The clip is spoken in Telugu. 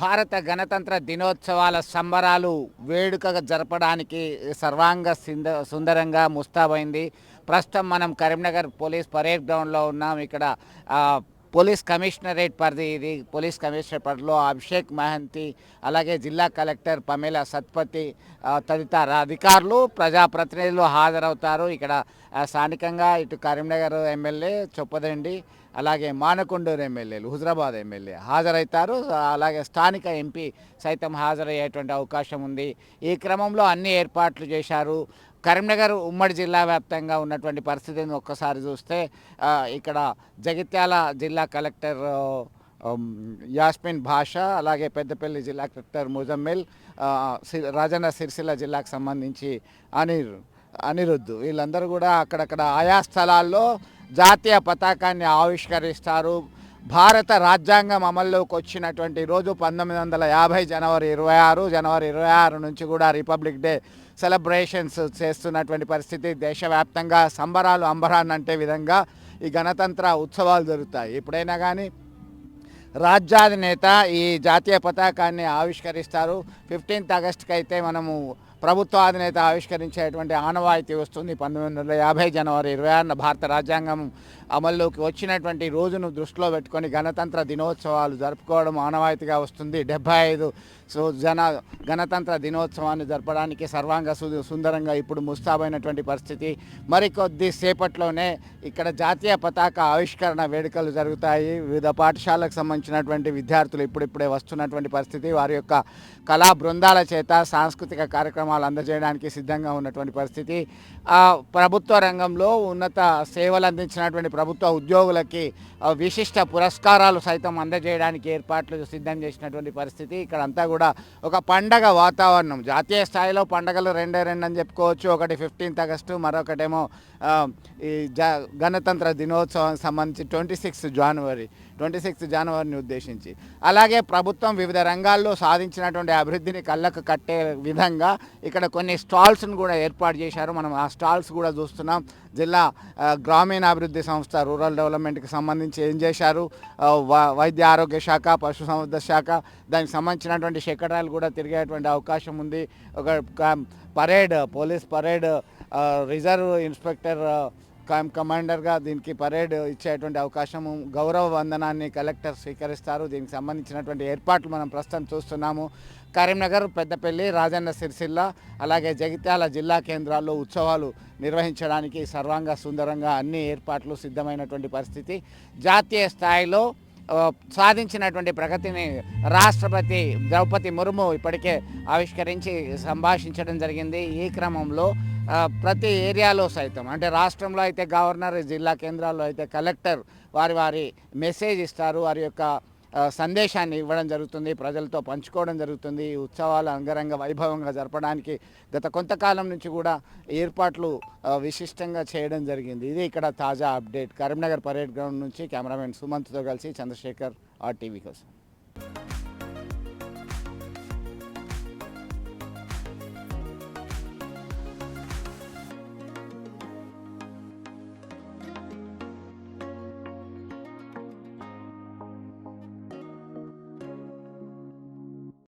భారత గణతంత్ర దినోత్సవాల సంబరాలు వేడుకగా జరపడానికి సర్వాంగ సింద సుందరంగా ముస్తాబైంది. ప్రస్తుతం మనం కరీంనగర్ పోలీస్ పరేడ్ గ్రౌండ్లో ఉన్నాం. ఇక్కడ పోలీస్ కమిషనరేట్ పరిధి ఇది. పోలీస్ కమిషనరేట్ పరిధిలో అభిషేక్ మహంతి అలాగే జిల్లా కలెక్టర్ పమేల సత్పతి తదితర అధికారులు ప్రజాప్రతినిధులు హాజరవుతారు. ఇక్కడ స్థానికంగా ఇటు కరీంనగర్ ఎమ్మెల్యే చొప్పదండి అలాగే మానకొండూరు ఎమ్మెల్యేలు హుజరాబాద్ ఎమ్మెల్యే హాజరవుతారు. అలాగే స్థానిక ఎంపీ సైతం హాజరయ్యేటువంటి అవకాశం ఉంది. ఈ క్రమంలో అన్ని ఏర్పాట్లు చేశారు. కరీంనగర్ ఉమ్మడి జిల్లా వ్యాప్తంగా ఉన్నటువంటి పరిస్థితిని ఒక్కసారి చూస్తే ఇక్కడ జగిత్యాల జిల్లా కలెక్టర్ యాస్మిన్ భాష అలాగే పెద్దపల్లి జిల్లా కలెక్టర్ ముజమ్మిల్ సి- రాజన్న సిరిసిల్ల జిల్లాకు సంబంధించి అనిర్ అనిరుద్ధు. వీళ్ళందరూ కూడా అక్కడక్కడ ఆయా స్థలాల్లో జాతీయ పతాకాన్ని ఆవిష్కరిస్తారు. భారత రాజ్యాంగం అమల్లోకి వచ్చినటువంటి రోజు పంతొమ్మిది వందల యాభై జనవరి ఇరవై ఆరు జనవరి ఇరవై ఆరు నుంచి కూడా రిపబ్లిక్ డే సెలబ్రేషన్స్ చేస్తున్నటువంటి పరిస్థితి. దేశవ్యాప్తంగా సంబరాలు అంబరాన్నంటే విధంగా ఈ గణతంత్ర ఉత్సవాలు జరుగుతాయి. ఎప్పుడైనా కానీ రాజ్యాధినేత ఈ జాతీయ పతాకాన్ని ఆవిష్కరిస్తారు. ఫిఫ్టీన్త్ ఆగస్ట్కి అయితే మనము ప్రభుత్వ అధినేత ఆవిష్కరించేటువంటి ఆనవాయితీ వస్తుంది. పంతొమ్మిది వందల యాభై జనవరి ఇరవై ఆరున భారత రాజ్యాంగం అమల్లోకి వచ్చినటువంటి రోజును దృష్టిలో పెట్టుకొని గణతంత్ర దినోత్సవాలు జరుపుకోవడం ఆనవాయితీగా వస్తుంది. డెబ్బై ఐదు సో జన గణతంత్ర దినోత్సవాన్ని జరపడానికి సర్వాంగ సు- సుందరంగా ఇప్పుడు ముస్తాబైనటువంటి పరిస్థితి. మరికొద్ది సేపట్లోనే ఇక్కడ జాతీయ పతాక ఆవిష్కరణ వేడుకలు జరుగుతాయి. వివిధ పాఠశాలకు సంబంధించినటువంటి విద్యార్థులు ఇప్పుడిప్పుడే వస్తున్నటువంటి పరిస్థితి. వారి యొక్క కళా బృందాల చేత సాంస్కృతిక కార్యక్రమాలు అందజేయడానికి సిద్ధంగా ఉన్నటువంటి పరిస్థితి. ప్రభుత్వ రంగంలో ఉన్నత సేవలు అందించినటువంటి ప్రభుత్వ ఉద్యోగులకి విశిష్ట పురస్కారాలు సైతం అందజేయడానికి ఏర్పాట్లు సిద్ధం చేసినటువంటి పరిస్థితి. ఇక్కడ అంతా కూడా ఒక పండగ వాతావరణం. జాతీయ స్థాయిలో పండగలు రెండే రెండు అని చెప్పుకోవచ్చు. ఒకటి ఫిఫ్టీన్త్ ఆగస్టు మరొకటేమో ఈ జ గణతంత్ర దినోత్సవం సంబంధించి twenty sixth January. Twenty sixth జనవరిని ఉద్దేశించి. అలాగే ప్రభుత్వం వివిధ రంగాల్లో సాధించినటువంటి అభివృద్ధిని కళ్ళకు కట్టే విధంగా ఇక్కడ కొన్ని స్టాల్స్ను కూడా ఏర్పాటు చేశారు. మనం ఆ స్టాల్స్ కూడా చూస్తున్నాం. జిల్లా గ్రామీణాభివృద్ధి గ్రామీణ అభివృద్ధి సంస్థ రూరల్ డెవలప్మెంట్కి సంబంధించి ఏం చేశారు? వైద్య ఆరోగ్య శాఖ పశు సంవర్ధ శాఖ దానికి సంబంధించినటువంటి శకటాలు కూడా తిరిగేటువంటి అవకాశం ఉంది. ఒక parade police parade reserve inspector కమాండర్గా దీనికి పరేడ్ ఇచ్చేటువంటి అవకాశము గౌరవ వందనాన్ని కలెక్టర్ స్వీకరిస్తారు. దీనికి సంబంధించినటువంటి ఏర్పాట్లు మనం ప్రస్తుతం చూస్తున్నాము. కరీంనగర్ పెద్దపల్లి రాజన్న సిరిసిల్ల అలాగే జగిత్యాల జిల్లా కేంద్రాల్లో ఉత్సవాలు నిర్వహించడానికి సర్వాంగ సుందరంగా అన్ని ఏర్పాట్లు సిద్ధమైనటువంటి పరిస్థితి. జాతీయ స్థాయిలో సాధించినటువంటి ప్రగతిని రాష్ట్రపతి ద్రౌపది ముర్ము ఇప్పటికే ఆవిష్కరించి సంభాషించడం జరిగింది. ఈ క్రమంలో ప్రతి ఏరియాలో సైతం. అంటే రాష్ట్రంలో అయితే గవర్నర్ జిల్లా కేంద్రాల్లో అయితే కలెక్టర్ వారి వారి మెసేజ్ ఇస్తారు. వారి యొక్క సందేశాన్ని ఇవ్వడం జరుగుతుంది. ప్రజలతో పంచుకోవడం జరుగుతుంది. ఈ ఉత్సవాలు అంగరంగ వైభవంగా జరపడానికి గత కొంతకాలం నుంచి కూడా ఏర్పాట్లు విశిష్టంగా చేయడం జరిగింది. ఇది ఇక్కడ తాజా అప్డేట్. కరీంనగర్ పరేడ్ గ్రౌండ్ నుంచి కెమెరామెన్ సుమంత్తో కలిసి చంద్రశేఖర్ ఆర్టీవీ కోసం.